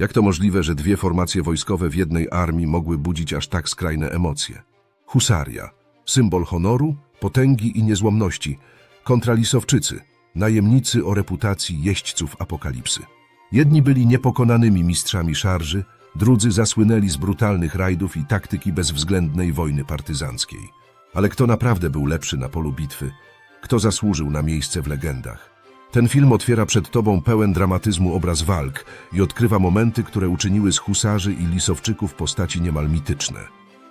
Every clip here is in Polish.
Jak to możliwe, że dwie formacje wojskowe w jednej armii mogły budzić aż tak skrajne emocje? Husaria, symbol honoru, potęgi i niezłomności, kontra lisowczycy, najemnicy o reputacji jeźdźców apokalipsy. Jedni byli niepokonanymi mistrzami szarży, drudzy zasłynęli z brutalnych rajdów i taktyki bezwzględnej wojny partyzanckiej. Ale kto naprawdę był lepszy na polu bitwy? Kto zasłużył na miejsce w legendach? Ten film otwiera przed tobą pełen dramatyzmu obraz walk i odkrywa momenty, które uczyniły z husarzy i lisowczyków postaci niemal mityczne.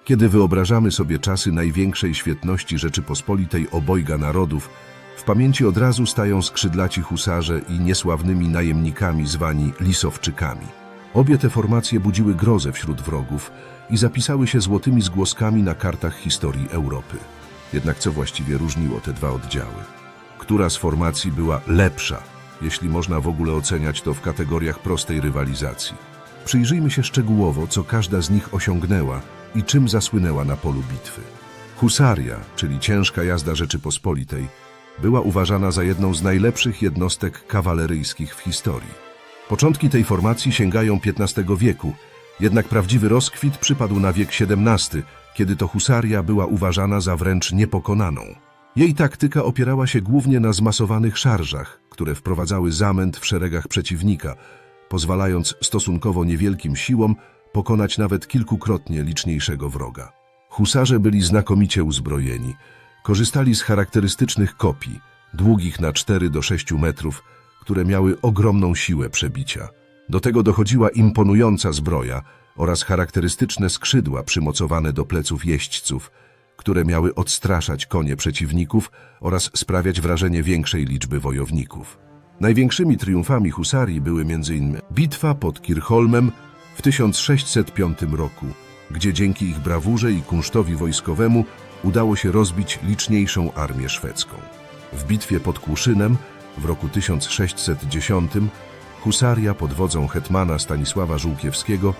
Kiedy wyobrażamy sobie czasy największej świetności Rzeczypospolitej obojga narodów, w pamięci od razu stają skrzydlaci husarze i niesławnymi najemnikami zwani lisowczykami. Obie te formacje budziły grozę wśród wrogów i zapisały się złotymi zgłoskami na kartach historii Europy. Jednak co właściwie różniło te dwa oddziały? Która z formacji była lepsza, jeśli można w ogóle oceniać to w kategoriach prostej rywalizacji? Przyjrzyjmy się szczegółowo, co każda z nich osiągnęła i czym zasłynęła na polu bitwy. Husaria, czyli ciężka jazda Rzeczypospolitej, była uważana za jedną z najlepszych jednostek kawaleryjskich w historii. Początki tej formacji sięgają XV wieku, jednak prawdziwy rozkwit przypadł na wiek XVII, kiedy to husaria była uważana za wręcz niepokonaną. Jej taktyka opierała się głównie na zmasowanych szarżach, które wprowadzały zamęt w szeregach przeciwnika, pozwalając stosunkowo niewielkim siłom pokonać nawet kilkukrotnie liczniejszego wroga. Husarze byli znakomicie uzbrojeni. Korzystali z charakterystycznych kopii, długich na 4 do 6 metrów, które miały ogromną siłę przebicia. Do tego dochodziła imponująca zbroja oraz charakterystyczne skrzydła przymocowane do pleców jeźdźców, które miały odstraszać konie przeciwników oraz sprawiać wrażenie większej liczby wojowników. Największymi triumfami husarii były m.in. bitwa pod Kirchholmem w 1605 roku, gdzie dzięki ich brawurze i kunsztowi wojskowemu udało się rozbić liczniejszą armię szwedzką. W bitwie pod Kłuszynem w roku 1610 husaria pod wodzą hetmana Stanisława Żółkiewskiego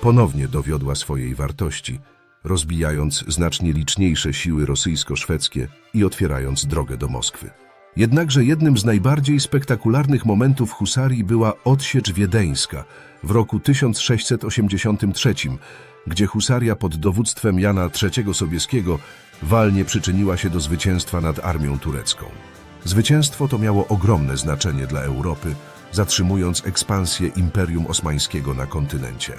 ponownie dowiodła swojej wartości, rozbijając znacznie liczniejsze siły rosyjsko-szwedzkie i otwierając drogę do Moskwy. Jednakże jednym z najbardziej spektakularnych momentów husarii była odsiecz wiedeńska w roku 1683, gdzie husaria pod dowództwem Jana III Sobieskiego walnie przyczyniła się do zwycięstwa nad armią turecką. Zwycięstwo to miało ogromne znaczenie dla Europy, zatrzymując ekspansję Imperium Osmańskiego na kontynencie.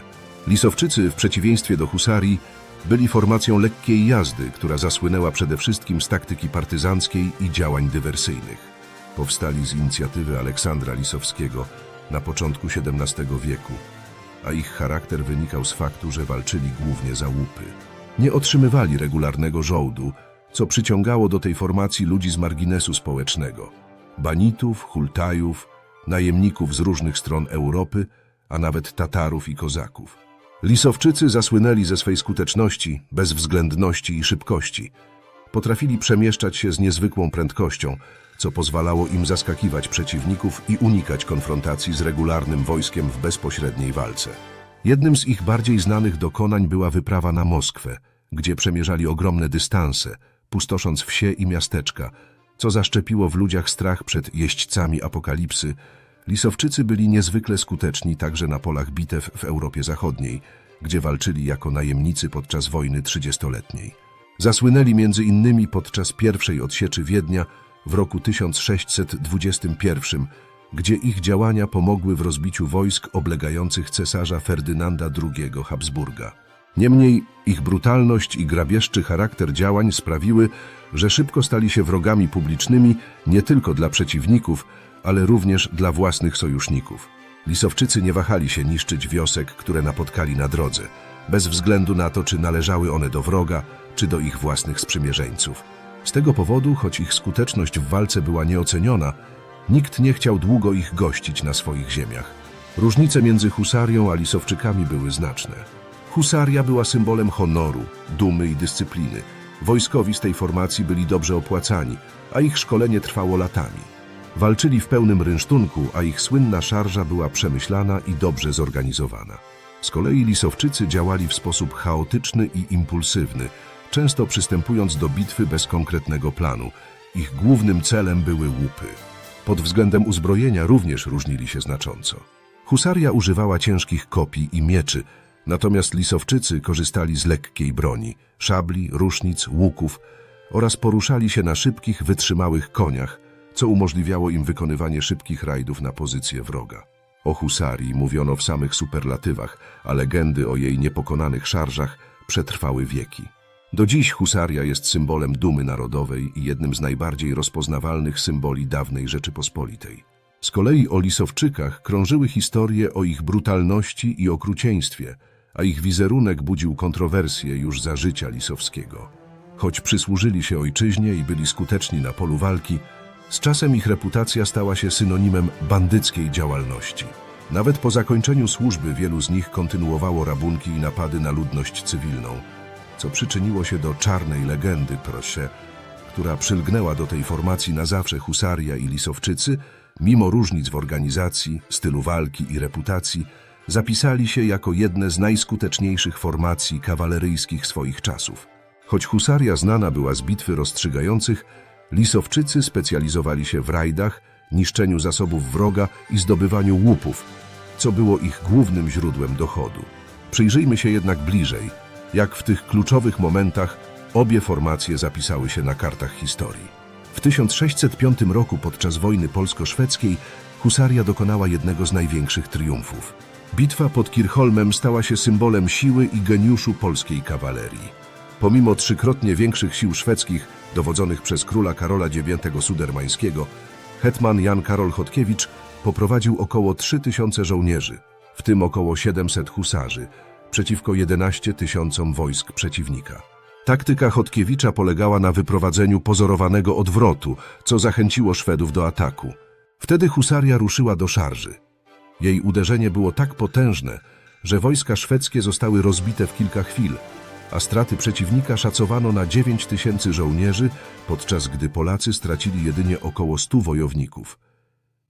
Lisowczycy, w przeciwieństwie do husarii, byli formacją lekkiej jazdy, która zasłynęła przede wszystkim z taktyki partyzanckiej i działań dywersyjnych. Powstali z inicjatywy Aleksandra Lisowskiego na początku XVII wieku, a ich charakter wynikał z faktu, że walczyli głównie za łupy. Nie otrzymywali regularnego żołdu, co przyciągało do tej formacji ludzi z marginesu społecznego. Banitów, hultajów, najemników z różnych stron Europy, a nawet Tatarów i Kozaków. Lisowczycy zasłynęli ze swej skuteczności, bezwzględności i szybkości. Potrafili przemieszczać się z niezwykłą prędkością, co pozwalało im zaskakiwać przeciwników i unikać konfrontacji z regularnym wojskiem w bezpośredniej walce. Jednym z ich bardziej znanych dokonań była wyprawa na Moskwę, gdzie przemierzali ogromne dystanse, pustosząc wsie i miasteczka, co zaszczepiło w ludziach strach przed jeźdźcami apokalipsy. Lisowczycy byli niezwykle skuteczni także na polach bitew w Europie Zachodniej, gdzie walczyli jako najemnicy podczas wojny trzydziestoletniej. Zasłynęli między innymi podczas pierwszej odsieczy Wiednia w roku 1621, gdzie ich działania pomogły w rozbiciu wojsk oblegających cesarza Ferdynanda II Habsburga. Niemniej ich brutalność i grabieżczy charakter działań sprawiły, że szybko stali się wrogami publicznymi nie tylko dla przeciwników, ale również dla własnych sojuszników. Lisowczycy nie wahali się niszczyć wiosek, które napotkali na drodze, bez względu na to, czy należały one do wroga, czy do ich własnych sprzymierzeńców. Z tego powodu, choć ich skuteczność w walce była nieoceniona, nikt nie chciał długo ich gościć na swoich ziemiach. Różnice między husarią a lisowczykami były znaczne. Husaria była symbolem honoru, dumy i dyscypliny. Wojskowi z tej formacji byli dobrze opłacani, a ich szkolenie trwało latami. Walczyli w pełnym rynsztunku, a ich słynna szarża była przemyślana i dobrze zorganizowana. Z kolei lisowczycy działali w sposób chaotyczny i impulsywny, często przystępując do bitwy bez konkretnego planu. Ich głównym celem były łupy. Pod względem uzbrojenia również różnili się znacząco. Husaria używała ciężkich kopii i mieczy, natomiast lisowczycy korzystali z lekkiej broni, szabli, rusznic, łuków oraz poruszali się na szybkich, wytrzymałych koniach, co umożliwiało im wykonywanie szybkich rajdów na pozycję wroga. O husarii mówiono w samych superlatywach, a legendy o jej niepokonanych szarżach przetrwały wieki. Do dziś husaria jest symbolem dumy narodowej i jednym z najbardziej rozpoznawalnych symboli dawnej Rzeczypospolitej. Z kolei o Lisowczykach krążyły historie o ich brutalności i okrucieństwie, a ich wizerunek budził kontrowersje już za życia Lisowskiego. Choć przysłużyli się ojczyźnie i byli skuteczni na polu walki, z czasem ich reputacja stała się synonimem bandyckiej działalności. Nawet po zakończeniu służby wielu z nich kontynuowało rabunki i napady na ludność cywilną, co przyczyniło się do czarnej legendy, proszę, która przylgnęła do tej formacji na zawsze Husaria i Lisowczycy, mimo różnic w organizacji, stylu walki i reputacji, zapisali się jako jedne z najskuteczniejszych formacji kawaleryjskich swoich czasów. Choć Husaria znana była z bitwy rozstrzygających, Lisowczycy specjalizowali się w rajdach, niszczeniu zasobów wroga i zdobywaniu łupów, co było ich głównym źródłem dochodu. Przyjrzyjmy się jednak bliżej, jak w tych kluczowych momentach obie formacje zapisały się na kartach historii. W 1605 roku podczas wojny polsko-szwedzkiej husaria dokonała jednego z największych triumfów. Bitwa pod Kirchholmem stała się symbolem siły i geniuszu polskiej kawalerii. Pomimo trzykrotnie większych sił szwedzkich dowodzonych przez króla Karola IX Sudermańskiego, hetman Jan Karol Chodkiewicz poprowadził około 3000 żołnierzy, w tym około 700 husarzy, przeciwko 11 tysiącom wojsk przeciwnika. Taktyka Chodkiewicza polegała na wyprowadzeniu pozorowanego odwrotu, co zachęciło Szwedów do ataku. Wtedy husaria ruszyła do szarży. Jej uderzenie było tak potężne, że wojska szwedzkie zostały rozbite w kilka chwil, a straty przeciwnika szacowano na 9 tysięcy żołnierzy, podczas gdy Polacy stracili jedynie około 100 wojowników.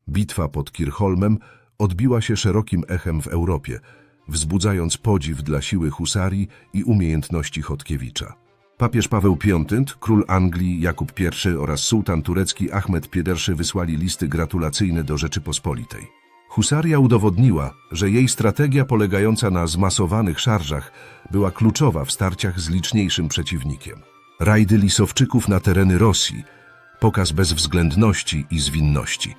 Bitwa pod Kirchholmem odbiła się szerokim echem w Europie, wzbudzając podziw dla siły husarii i umiejętności Chodkiewicza. Papież Paweł V, król Anglii Jakub I oraz sułtan turecki Ahmed I wysłali listy gratulacyjne do Rzeczypospolitej. Husaria udowodniła, że jej strategia polegająca na zmasowanych szarżach była kluczowa w starciach z liczniejszym przeciwnikiem. Rajdy Lisowczyków na tereny Rosji, pokaz bezwzględności i zwinności.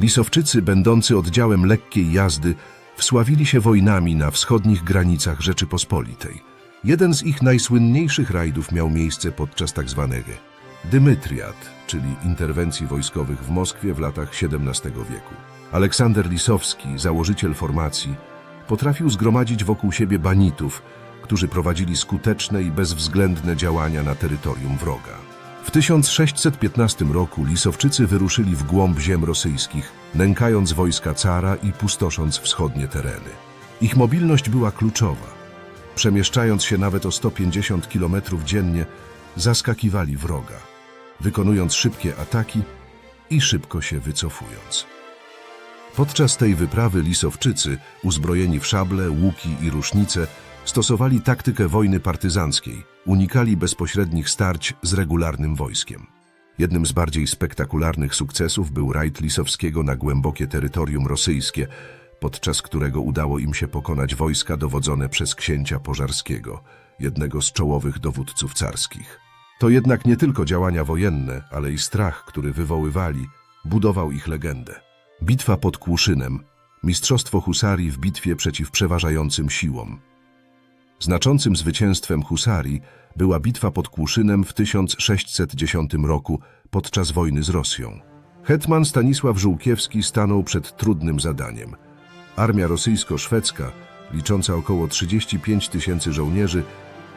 Lisowczycy, będący oddziałem lekkiej jazdy, wsławili się wojnami na wschodnich granicach Rzeczypospolitej. Jeden z ich najsłynniejszych rajdów miał miejsce podczas tzw. Dymytriad, czyli interwencji wojskowych w Moskwie w latach XVII wieku. Aleksander Lisowski, założyciel formacji, potrafił zgromadzić wokół siebie banitów, którzy prowadzili skuteczne i bezwzględne działania na terytorium wroga. W 1615 roku Lisowczycy wyruszyli w głąb ziem rosyjskich, nękając wojska cara i pustosząc wschodnie tereny. Ich mobilność była kluczowa. Przemieszczając się nawet o 150 km dziennie, zaskakiwali wroga, wykonując szybkie ataki i szybko się wycofując. Podczas tej wyprawy Lisowczycy, uzbrojeni w szable, łuki i rusznice, stosowali taktykę wojny partyzanckiej, unikali bezpośrednich starć z regularnym wojskiem. Jednym z bardziej spektakularnych sukcesów był rajd Lisowskiego na głębokie terytorium rosyjskie, podczas którego udało im się pokonać wojska dowodzone przez księcia Pożarskiego, jednego z czołowych dowódców carskich. To jednak nie tylko działania wojenne, ale i strach, który wywoływali, budował ich legendę. Bitwa pod Kłuszynem, mistrzostwo husarii w bitwie przeciw przeważającym siłom. Znaczącym zwycięstwem husarii była bitwa pod Kłuszynem w 1610 roku podczas wojny z Rosją. Hetman Stanisław Żółkiewski stanął przed trudnym zadaniem. Armia rosyjsko-szwedzka, licząca około 35 tysięcy żołnierzy,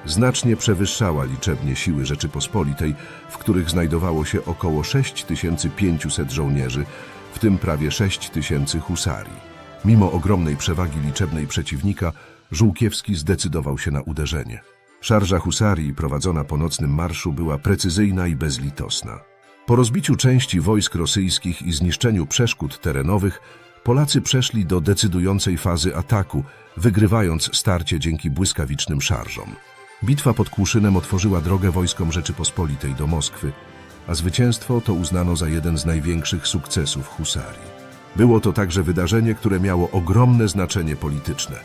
znacznie przewyższała liczebnie siły Rzeczypospolitej, w których znajdowało się około 6500 żołnierzy, w tym prawie 6 tysięcy husarii. Mimo ogromnej przewagi liczebnej przeciwnika, Żółkiewski zdecydował się na uderzenie. Szarża husarii prowadzona po nocnym marszu była precyzyjna i bezlitosna. Po rozbiciu części wojsk rosyjskich i zniszczeniu przeszkód terenowych, Polacy przeszli do decydującej fazy ataku, wygrywając starcie dzięki błyskawicznym szarżom. Bitwa pod Kłuszynem otworzyła drogę wojskom Rzeczypospolitej do Moskwy, a zwycięstwo to uznano za jeden z największych sukcesów husarii. Było to także wydarzenie, które miało ogromne znaczenie polityczne.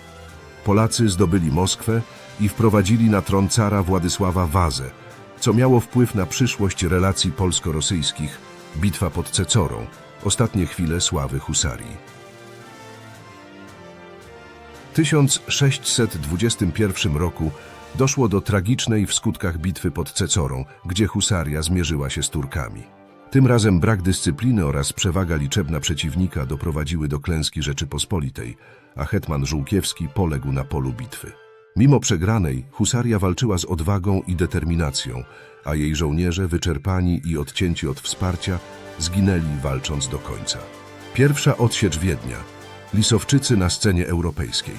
Polacy zdobyli Moskwę i wprowadzili na tron cara Władysława Wazę, co miało wpływ na przyszłość relacji polsko-rosyjskich, bitwa pod Cecorą, ostatnie chwile sławy husarii. W 1621 roku doszło do tragicznej w skutkach bitwy pod Cecorą, gdzie husaria zmierzyła się z Turkami. Tym razem brak dyscypliny oraz przewaga liczebna przeciwnika doprowadziły do klęski Rzeczypospolitej, a hetman Żółkiewski poległ na polu bitwy. Mimo przegranej, husaria walczyła z odwagą i determinacją, a jej żołnierze, wyczerpani i odcięci od wsparcia, zginęli walcząc do końca. Pierwsza odsiecz Wiednia. Lisowczycy na scenie europejskiej.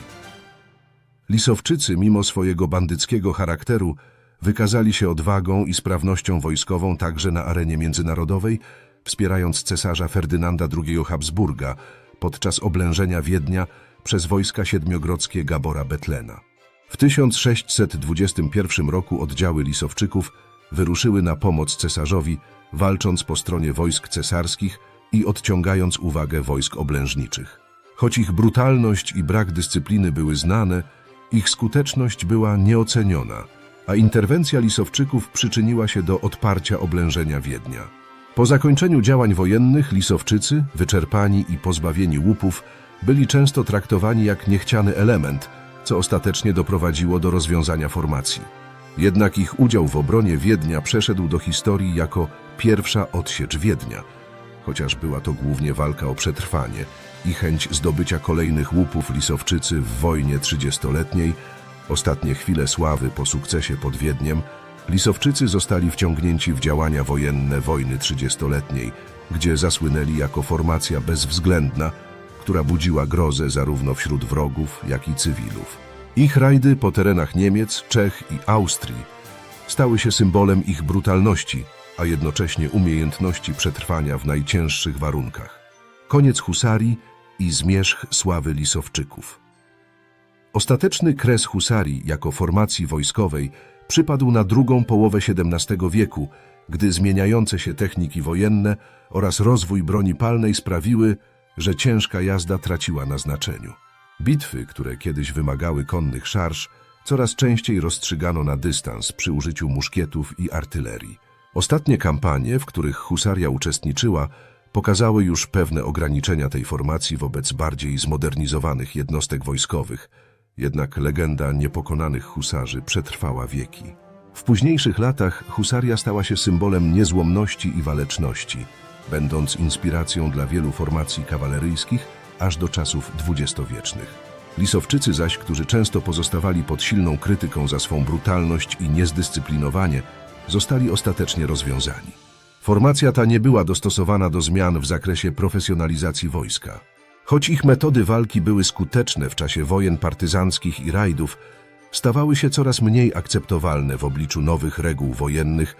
Lisowczycy, mimo swojego bandyckiego charakteru, wykazali się odwagą i sprawnością wojskową także na arenie międzynarodowej, wspierając cesarza Ferdynanda II Habsburga podczas oblężenia Wiednia przez wojska siedmiogrodzkie Gabora Betlena. W 1621 roku oddziały Lisowczyków wyruszyły na pomoc cesarzowi, walcząc po stronie wojsk cesarskich i odciągając uwagę wojsk oblężniczych. Choć ich brutalność i brak dyscypliny były znane, ich skuteczność była nieoceniona, a interwencja Lisowczyków przyczyniła się do odparcia oblężenia Wiednia. Po zakończeniu działań wojennych Lisowczycy, wyczerpani i pozbawieni łupów, byli często traktowani jak niechciany element, co ostatecznie doprowadziło do rozwiązania formacji. Jednak ich udział w obronie Wiednia przeszedł do historii jako pierwsza odsiecz Wiednia, chociaż była to głównie walka o przetrwanie i chęć zdobycia kolejnych łupów Lisowczycy w wojnie trzydziestoletniej, ostatnie chwile sławy po sukcesie pod Wiedniem, Lisowczycy zostali wciągnięci w działania wojenne wojny trzydziestoletniej, gdzie zasłynęli jako formacja bezwzględna, która budziła grozę zarówno wśród wrogów, jak i cywilów. Ich rajdy po terenach Niemiec, Czech i Austrii stały się symbolem ich brutalności, a jednocześnie umiejętności przetrwania w najcięższych warunkach. Koniec husarii i zmierzch sławy Lisowczyków. Ostateczny kres husarii jako formacji wojskowej przypadł na drugą połowę XVII wieku, gdy zmieniające się techniki wojenne oraz rozwój broni palnej sprawiły, że ciężka jazda traciła na znaczeniu. Bitwy, które kiedyś wymagały konnych szarż, coraz częściej rozstrzygano na dystans przy użyciu muszkietów i artylerii. Ostatnie kampanie, w których husaria uczestniczyła, pokazały już pewne ograniczenia tej formacji wobec bardziej zmodernizowanych jednostek wojskowych, jednak legenda niepokonanych husarzy przetrwała wieki. W późniejszych latach husaria stała się symbolem niezłomności i waleczności, będąc inspiracją dla wielu formacji kawaleryjskich aż do czasów dwudziestowiecznych. Lisowczycy zaś, którzy często pozostawali pod silną krytyką za swą brutalność i niezdyscyplinowanie, zostali ostatecznie rozwiązani. Formacja ta nie była dostosowana do zmian w zakresie profesjonalizacji wojska. Choć ich metody walki były skuteczne w czasie wojen partyzanckich i rajdów, stawały się coraz mniej akceptowalne w obliczu nowych reguł wojennych,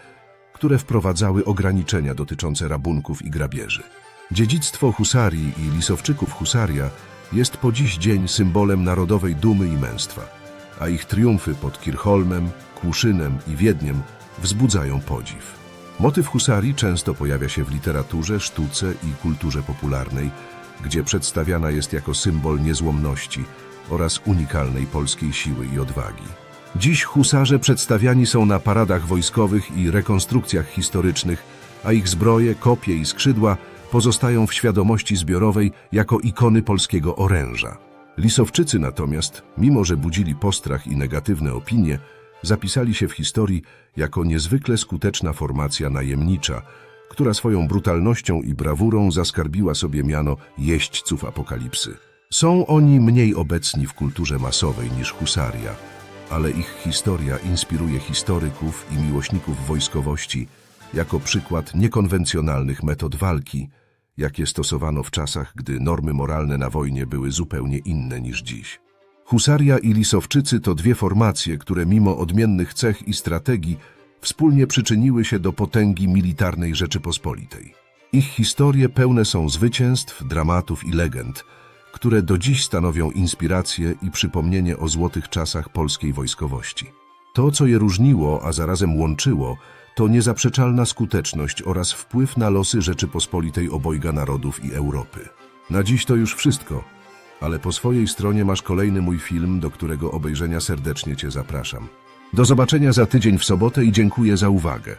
które wprowadzały ograniczenia dotyczące rabunków i grabieży. Dziedzictwo husarii i lisowczyków husaria jest po dziś dzień symbolem narodowej dumy i męstwa, a ich triumfy pod Kirchholmem, Kłuszynem i Wiedniem wzbudzają podziw. Motyw husarii często pojawia się w literaturze, sztuce i kulturze popularnej, gdzie przedstawiana jest jako symbol niezłomności oraz unikalnej polskiej siły i odwagi. Dziś husarze przedstawiani są na paradach wojskowych i rekonstrukcjach historycznych, a ich zbroje, kopie i skrzydła pozostają w świadomości zbiorowej jako ikony polskiego oręża. Lisowczycy natomiast, mimo że budzili postrach i negatywne opinie, zapisali się w historii jako niezwykle skuteczna formacja najemnicza, która swoją brutalnością i brawurą zaskarbiła sobie miano jeźdźców apokalipsy. Są oni mniej obecni w kulturze masowej niż husaria, ale ich historia inspiruje historyków i miłośników wojskowości jako przykład niekonwencjonalnych metod walki, jakie stosowano w czasach, gdy normy moralne na wojnie były zupełnie inne niż dziś. Husaria i Lisowczycy to dwie formacje, które mimo odmiennych cech i strategii wspólnie przyczyniły się do potęgi militarnej Rzeczypospolitej. Ich historie pełne są zwycięstw, dramatów i legend, które do dziś stanowią inspirację i przypomnienie o złotych czasach polskiej wojskowości. To, co je różniło, a zarazem łączyło, to niezaprzeczalna skuteczność oraz wpływ na losy Rzeczypospolitej obojga narodów i Europy. Na dziś to już wszystko, ale po swojej stronie masz kolejny mój film, do którego obejrzenia serdecznie Cię zapraszam. Do zobaczenia za tydzień w sobotę i dziękuję za uwagę.